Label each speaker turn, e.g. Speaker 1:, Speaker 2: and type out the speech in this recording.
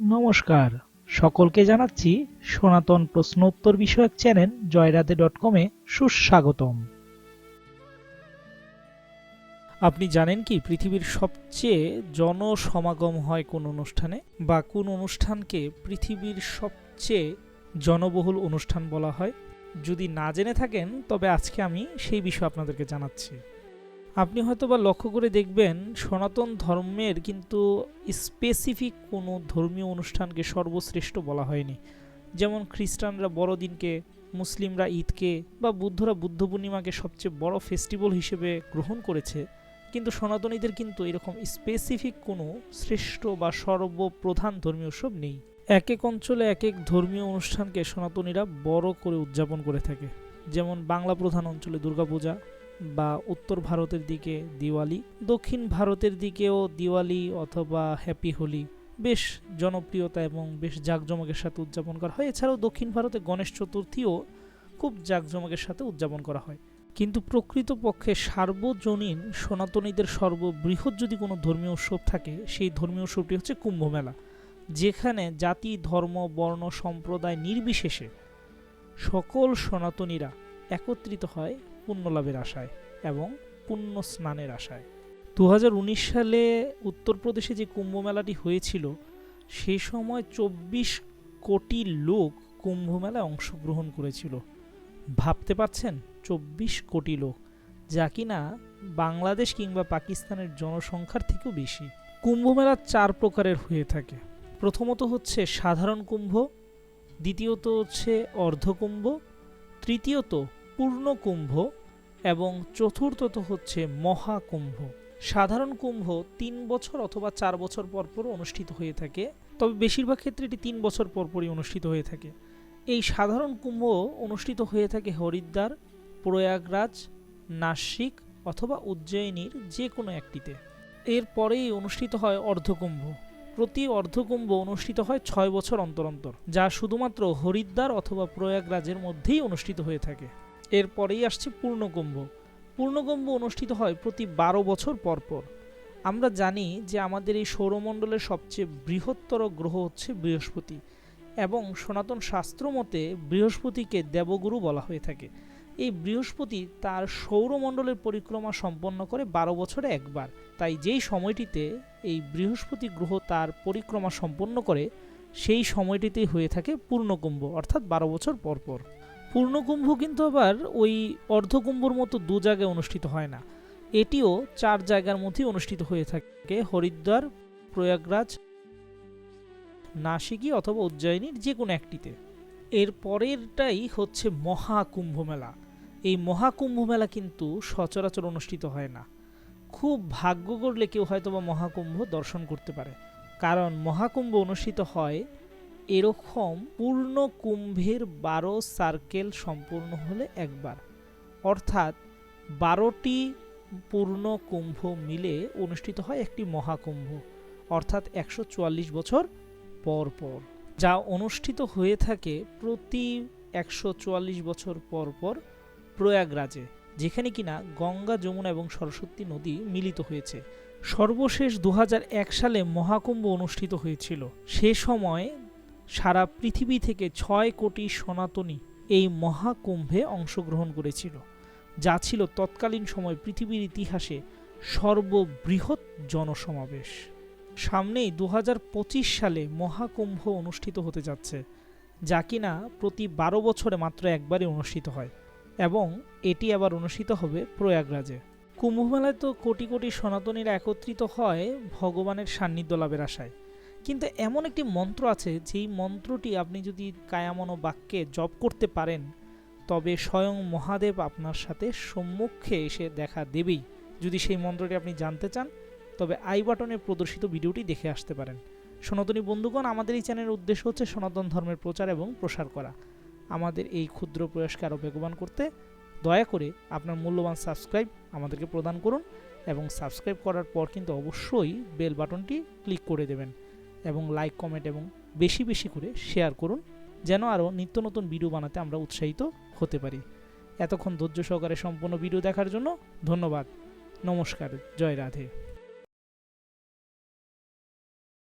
Speaker 1: নমস্কার। সকলকে জানাচ্ছি সনাতন প্রশ্ন উত্তর বিষয়ক চ্যানেল জয়রাধে ডট কমে সুস্বাগতম। আপনি জানেন কি পৃথিবীর সবচেয়ে জনসমাগম হয় কোন অনুষ্ঠানে? বা কোন অনুষ্ঠানকে পৃথিবীর সবচেয়ে জনবহুল অনুষ্ঠান বলা হয়? যদি না জেনে থাকেন, তবে আজকে আমি সেই বিষয়ে আপনাদেরকে জানাচ্ছি। আপনি হয়তো বা লক্ষ্য করে দেখবেন সনাতন ধর্মের কিন্তু স্পেসিফিক কোনো ধর্মীয় অনুষ্ঠানকে সর্বশ্রেষ্ঠ বলা হয়নি। যেমন খ্রিস্টানরা বড়দিনকে, মুসলিমরা ঈদকে বা বুদ্ধরা বুদ্ধ পূর্ণিমাকে সবচেয়ে বড় ফেস্টিভ্যাল হিসেবে গ্রহণ করেছে। কিন্তু সনাতনীদের কিন্তু এরকম স্পেসিফিক কোনো শ্রেষ্ঠ বা সর্বপ্রধান ধর্মীয় উৎসব নেই। এক এক অঞ্চলে এক এক ধর্মীয় অনুষ্ঠানকে সনাতনীরা বড় করে উদযাপন করে থাকে। যেমন বাংলা প্রধান অঞ্চলে দুর্গাপূজা বা উত্তর ভারতের দিকে দিওয়ালি, দক্ষিণ ভারতের দিকেও দিওয়ালি অথবা হ্যাপি হোলি বেশ জনপ্রিয়তা এবং বেশ জাঁকজমকের সাথে উদযাপন করা হয়। এছাড়াও দক্ষিণ ভারতে গণেশ চতুর্থীও খুব জাঁকজমকের সাথে উদযাপন করা হয়। কিন্তু প্রকৃতপক্ষে সার্বজনীন সনাতনীদের সর্ববৃহৎ যদি কোনো ধর্মীয় উৎসব থাকে, সেই ধর্মীয় উৎসবটি হচ্ছে কুম্ভ মেলা, যেখানে জাতি, ধর্ম, বর্ণ, সম্প্রদায় নির্বিশেষে সকল সনাতনীরা একত্রিত হয় পুণ্যলাভের আশায় এবং পুণ্য স্নানের আশায়। দু হাজার উনিশ সালে উত্তরপ্রদেশে যে কুম্ভ মেলাটি হয়েছিল সেই সময় চব্বিশ কোটি লোক কুম্ভ মেলায় অংশগ্রহণ করেছিল। ভাবতে পারছেন? চব্বিশ কোটি লোক, যা কিনা বাংলাদেশ কিংবা পাকিস্তানের জনসংখ্যার থেকেও বেশি। কুম্ভ মেলা চার প্রকারের হয়ে থাকে। প্রথমত হচ্ছে সাধারণ কুম্ভ, দ্বিতীয়ত হচ্ছে অর্ধকুম্ভ, তৃতীয়ত পূর্ণ কুম্ভ এবং চতুর্থত হচ্ছে মহাকুম্ভ। সাধারণ কুম্ভ তিন বছর অথবা চার বছর পর পর অনুষ্ঠিত হয়ে থাকে, তবে বেশিরভাগ ক্ষেত্রে এটি তিন বছর পর পরই অনুষ্ঠিত হয়ে থাকে। এই সাধারণ কুম্ভ অনুষ্ঠিত হয়ে থাকে হরিদ্বার, প্রয়াগরাজ, নাসিক অথবা উজ্জয়িনীর যে কোনো একটিতে। এরপরেই অনুষ্ঠিত হয় অর্ধকুম্ভ। প্রতি অর্ধকুম্ভ অনুষ্ঠিত হয় ছয় বছর অন্তর অন্তর, যা শুধুমাত্র হরিদ্বার অথবা প্রয়াগরাজের মধ্যেই অনুষ্ঠিত হয়ে থাকে। এরপরেই আসছে পূর্ণকুম্ভ পূর্ণকুম্ভ অনুষ্ঠিত হয় প্রতি বারো বছর পর পর আমরা জানি যে আমাদের এই সৌরমণ্ডলের সবচেয়ে বৃহত্তর গ্রহ হচ্ছে বৃহস্পতি এবং সনাতন শাস্ত্র মতে বৃহস্পতিকে দেবগুরু বলা হয়ে থাকে। এই বৃহস্পতি তার সৌরমণ্ডলের পরিক্রমা সম্পন্ন করে বারো বছরে একবার। তাই যেই সময়টিতে এই বৃহস্পতি গ্রহ তার পরিক্রমা সম্পন্ন করে, সেই সময়টিতেই হয়ে থাকে পূর্ণকুম্ভ অর্থাৎ বারো বছর পর পর পূর্ণকুম্ভ কিন্তু আবার ওই অর্ধকুম্ভর মতো দু জায়গায় অনুষ্ঠিত হয় না। এটিও চার জায়গার মধ্যেই অনুষ্ঠিত হয়ে থাকে, হরিদ্বার, প্রয়াগরাজ, নাসিকি অথবা উজ্জয়িনীর যে কোনো একটিতে। এর পরেরটাই হচ্ছে মহাকুম্ভ মেলা। এই মহাকুম্ভ মেলা কিন্তু সচরাচর অনুষ্ঠিত হয় না। খুব ভাগ্য করলে কেউ হয়তো বা মহাকুম্ভ দর্শন করতে পারে। কারণ মহাকুম্ভ অনুষ্ঠিত হয় এরকম পূর্ণ কুম্ভের বারো সার্কেল সম্পূর্ণ হলে একবার। অর্থাৎ বারোটি পূর্ণ কুম্ভ মিলে অনুষ্ঠিত হয় একটি মহাকুম্ভ, অর্থাৎ একশো চুয়াল্লিশ বছর পর পর, যা অনুষ্ঠিত হয়ে থাকে প্রতি একশো চুয়াল্লিশ বছর পর পর প্রয়াগরাজে, যেখানে কিনা গঙ্গা, যমুনা এবং সরস্বতী নদী মিলিত হয়েছে। সর্বশেষ দু হাজার এক সালে মহাকুম্ভ অনুষ্ঠিত হয়েছিল। সে সময় সারা পৃথিবী থেকে ছয় কোটি সনাতনী এই মহাকুম্ভে অংশগ্রহণ করেছিল, যা ছিল তৎকালীন সময় পৃথিবীর ইতিহাসে সর্ববৃহৎ জনসমাবেশ। সামনেই দু হাজার পঁচিশ সালে মহাকুম্ভ অনুষ্ঠিত হতে যাচ্ছে, যা কিনা প্রতি বারো বছরে মাত্র একবারই অনুষ্ঠিত হয়, এবং এটি আবার অনুষ্ঠিত হবে প্রয়াগরাজে। কুম্ভমেলায় তো কোটি কোটি সনাতনীরা একত্রিত হয় ভগবানের সান্নিধ্য লাভের আশায়। কিন্তু এমন একটি মন্ত্র আছে, যেই মন্ত্রটি আপনি যদি কায়ামন বাক্যে জপ করতে পারেন, তবে স্বয়ং মহাদেব আপনার সাথে সম্মুখে এসে দেখা দেবেই। যদি সেই মন্ত্রটি আপনি জানতে চান, তবে আই বাটনে প্রদর্শিত ভিডিওটি দেখে আসতে পারেন। সনাতনী বন্ধুগণ, আমাদের এই চ্যানেলের উদ্দেশ্য হচ্ছে সনাতন ধর্মের প্রচার এবং প্রসার করা। আমাদের এই ক্ষুদ্র প্রয়াসকে আরও বেগবান করতে দয়া করে আপনার মূল্যবান সাবস্ক্রাইব আমাদেরকে প্রদান করুন এবং সাবস্ক্রাইব করার পর কিন্তু অবশ্যই বেল বাটনটি ক্লিক করে দেবেন। এবং লাইক কমেন্ট এবং বেশি বেশি করে শেয়ার করুন, যেন আরও নিত্য নতুন ভিডিও বানাতে আমরা উৎসাহিত হতে পারি। এতক্ষণ ধৈর্য সহকারে সম্পূর্ণ ভিডিও দেখার জন্য ধন্যবাদ। নমস্কার, জয় রাধে।